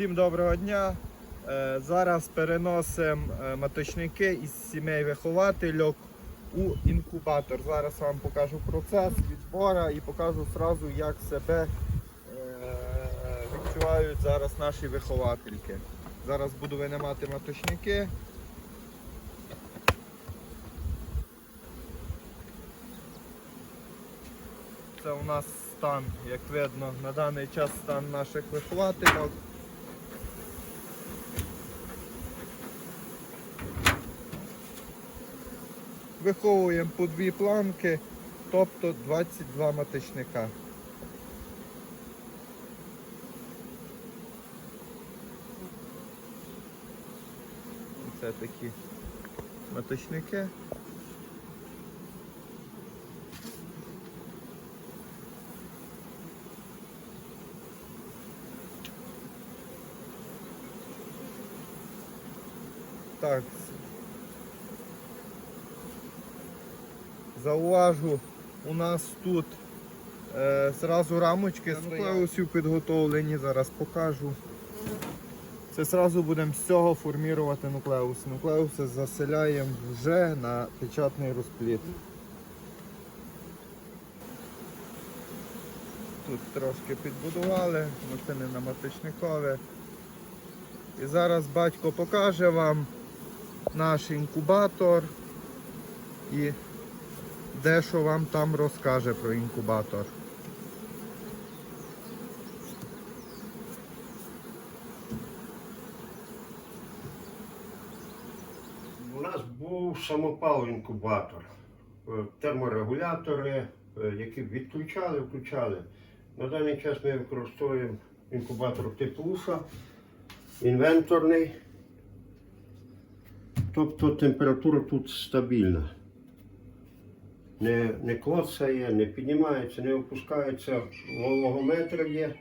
Всім доброго дня. Е, Зараз переносимо е, маточники із сімей виховательок у інкубатор. Зараз вам покажу процес відбору і покажу сразу, як себе е, відчувають зараз наші виховательки. Зараз буду винімати маточники. Це у нас стан, як видно, на даний час стан наших виховательок. Виховуємо по дві планки, тобто 22 маточника. Це такі маточники. Так. Зауважу, у нас тут е, зразу рамочки з нуклеусів підготовлені, зараз покажу. Це зразу будемо з цього формувати нуклеуси. Нуклеуси заселяємо вже на печатний розпліт. Тут трошки підбудували, ну це не на маточникове. І зараз батько покаже вам наш інкубатор і дещо вам там розкаже про інкубатор. У нас був самопал інкубатор, Е, терморегулятори, е, які відключали, включали. На даний час ми використовуємо інкубатор УФА, інвенторний. Тобто температура тут стабільна. Не, не клоцає, не піднімається, не опускається, вологометр є.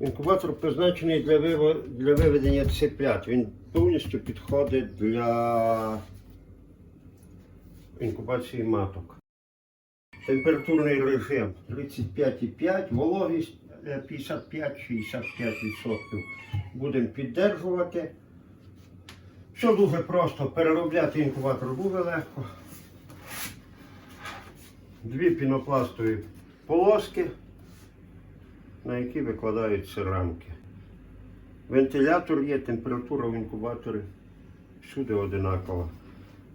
Інкубатор призначений для, для виведення цеплят. Він повністю підходить для інкубації маток. Температурний режим 35,5, вологість е, 55-65%. Будемо піддержувати. Все дуже просто. Переробляти інкубатор дуже легко. Дві пінопластові полоски на які викладаються рамки. Вентилятор є, температура в інкубаторі всюди одинакова.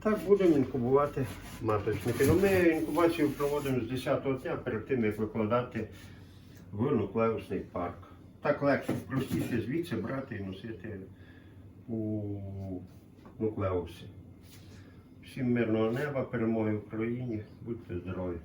Так будемо інкубувати маточники. Ну, ми інкубацію проводимо з 10-го дня перед тим, як викладати в нуклеусний парк. Так легше, простіше звідси брати і носити у нуклеусі. Всім мирного неба, перемоги Україні, будьте здорові!